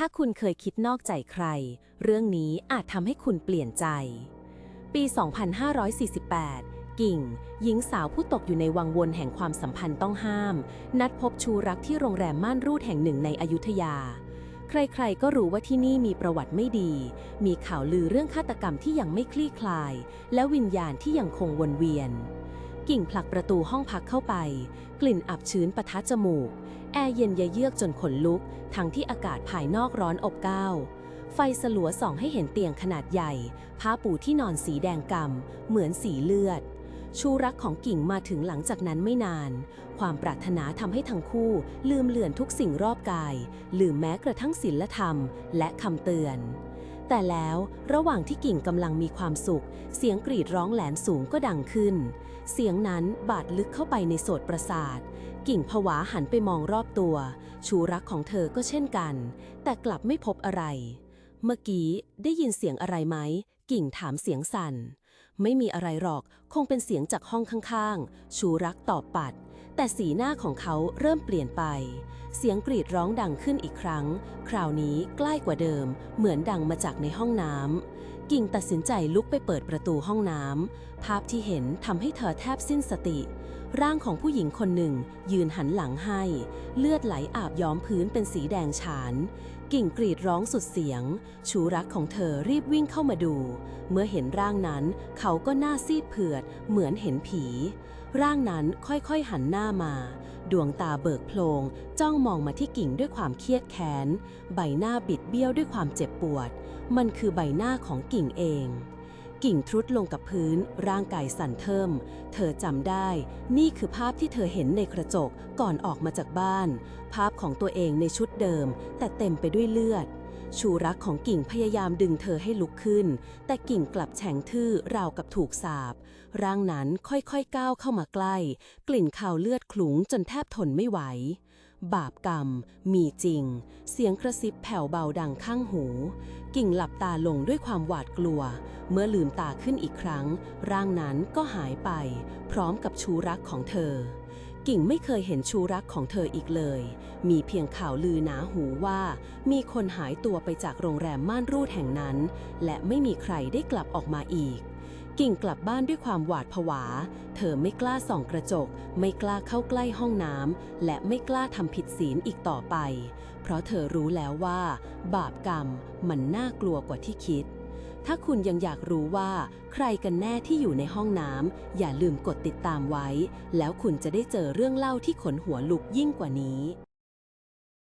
ถ้าคุณเคยคิดนอกใจใคร เรื่องนี้อาจทำให้คุณเปลี่ยนใจ ปี 2548 กิ่ง หญิงสาวผู้ตกอยู่ในวังวนแห่งความสัมพันธ์ต้องห้าม นัดพบชูรักที่โรงแรมม่านรูดแห่งหนึ่งในอยุธยา ใครๆ ก็รู้ว่าที่นี่มีประวัติไม่ดี มีข่าวลือเรื่องฆาตกรรมที่ยังไม่คลี่คลาย และวิญญาณที่ยังคงวนเวียน กิ่งผลักประตูห้องพักเข้าไป กลิ่นอับชื้นปะทะจมูก แอร์เย็นยะเยือกจนขนลุก ทั้งที่อากาศภายนอกร้อนอบอ้าว ไฟสลัวส่องให้เห็นเตียงขนาดใหญ่ ผ้าปูที่นอนสีแดงกำ่ำเหมือนสีเลือด ชูรักของกิ่งมาถึงหลังจากนั้นไม่นาน ความปรารถนาทำให้ทั้งคู่ ลืมเลือนทุกสิ่งรอบกาย ลืมแม้กระทั่งศีลธรรม และคำเตือน แต่แล้วระหว่างที่กิ่งกำลังมีความสุข เสียงกรีดร้องแหลนสูงก็ดังขึ้น เสียงนั้นบาดลึกเข้าไปในโสตประสาท กิ่งผวาหันไปมองรอบตัว ชูรักของเธอก็เช่นกัน แต่กลับไม่พบอะไร เมื่อกี้ได้ยินเสียงอะไรไหม กิ่งถามเสียงสั่น ไม่มีอะไรหรอก คงเป็นเสียงจากห้องข้างๆ ชูรักตอบปัด แต่สีหน้าของเขาเริ่มเปลี่ยนไป เสียงกรีดร้องดังขึ้นอีกครั้ง คราวนี้ใกล้กว่าเดิม เหมือนดังมาจากในห้องน้ำ กิ่งตัดสินใจลุกไปเปิดประตูห้องน้ำ ภาพที่เห็นทำให้เธอแทบสิ้นสติ ร่างของผู้หญิงคนหนึ่ง ยืนหันหลังให้ เลือดไหลอาบย้อมพื้นเป็นสีแดงฉาน กิ่งกรีดร้องสุดเสียง ชูรักของเธอรีบวิ่งเข้ามาดู เมื่อเห็นร่างนั้น เขาก็หน้าซีดเผือด เหมือนเห็นผี ร่างนั้นค่อยๆหันหน้ามา ดวงตาเบิกโพลงจ้องมองมาที่กิ่งด้วยความเครียดแค้น ใบหน้าบิดเบี้ยวด้วยความเจ็บปวด มันคือใบหน้าของกิ่งเอง กิ่งทรุดลงกับพื้น ร่างกายสั่นเทิม เธอจำได้ นี่คือภาพที่เธอเห็นในกระจกก่อนออกมาจากบ้าน ภาพของตัวเองในชุดเดิม แต่เต็มไปด้วยเลือดชูรักของกิ่งพยายามดึงเธอให้ลุกขึ้น แต่กิ่งกลับแฉงทื่อราวกับถูกสาบ ร่างนั้นค่อยๆก้าวเข้ามาใกล้ กลิ่นข่าวเลือดขลุงจนแทบทนไม่ไหว บาปกรรม มีจริง เสียงกระซิบแผ่วเบาดังข้างหู กิ่งหลับตาลงด้วยความหวาดกลัว เมื่อลืมตาขึ้นอีกครั้ง ร่างนั้นก็หายไป พร้อมกับชูรักของเธอกิ่งไม่เคยเห็นชูรักของเธออีกเลย มีเพียงข่าวลือหนาหูว่า มีคนหายตัวไปจากโรงแรมม่านรูดแห่งนั้น และไม่มีใครได้กลับออกมาอีก กิ่งกลับบ้านด้วยความหวาดผวา เธอไม่กล้าส่องกระจก ไม่กล้าเข้าใกล้ห้องน้ำ และไม่กล้าทำผิดศีลอีกต่อไป เพราะเธอรู้แล้วว่า บาปกรรมมันน่ากลัวกว่าที่คิด ถ้าคุณยังอยากรู้ว่า ใครกันแน่ที่อยู่ในห้องน้ำ อย่าลืมกดติดตามไว้ แล้วคุณจะได้เจอเรื่องเล่าที่ขนหัวลุกยิ่งกว่านี้